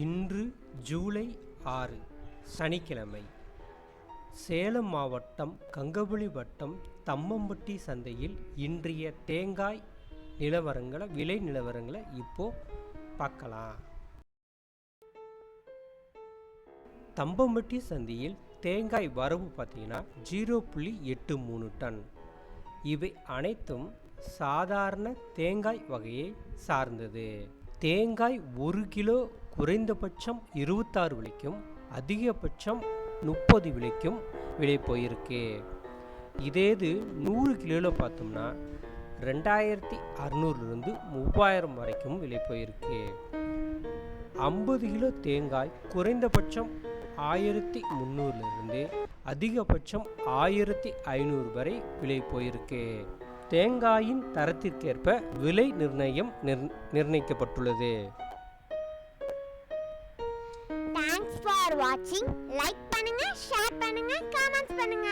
இன்று ஜூலை ஆறு சனிக்கிழமை. சேலம் மாவட்டம் கங்கபுலி வட்டம் தம்மம்பட்டி சந்தையில் இன்றைய தேங்காய் நிலவரங்களை விலை நிலவரங்களை இப்போ பார்க்கலாம். தம்பம்பட்டி சந்தையில் தேங்காய் வரவு பார்த்தீங்கன்னா ஜீரோ புள்ளி எட்டு மூணு டன். இவை அனைத்தும் சாதாரண தேங்காய் வகையை சார்ந்தது. தேங்காய் ஒரு கிலோ குறைந்தபட்சம் இருபத்தாறு விலைக்கும் அதிகபட்சம் முப்பது விலைக்கும் விலை போயிருக்கு. இதேது நூறு கிலோவில் பார்த்தோம்னா ரெண்டாயிரத்தி அறநூறுலேருந்து மூவாயிரம் வரைக்கும் விலை போயிருக்கு. ஐம்பது கிலோ தேங்காய் குறைந்தபட்சம் ஆயிரத்தி முந்நூறுலேருந்து அதிகபட்சம் ஆயிரத்தி ஐநூறு வரை விலை போயிருக்கு. தேங்காயின் தரத்திற்கேற்ப விலை நிர்ணயம் நிர் நிர்ணயிக்கப்பட்டுள்ளது. தேங்க்ஸ் ஃபார் வாட்சிங் லைக் பண்ணுங்க ஷேர் பண்ணுங்க கமெண்ட்ஸ் பண்ணுங்க.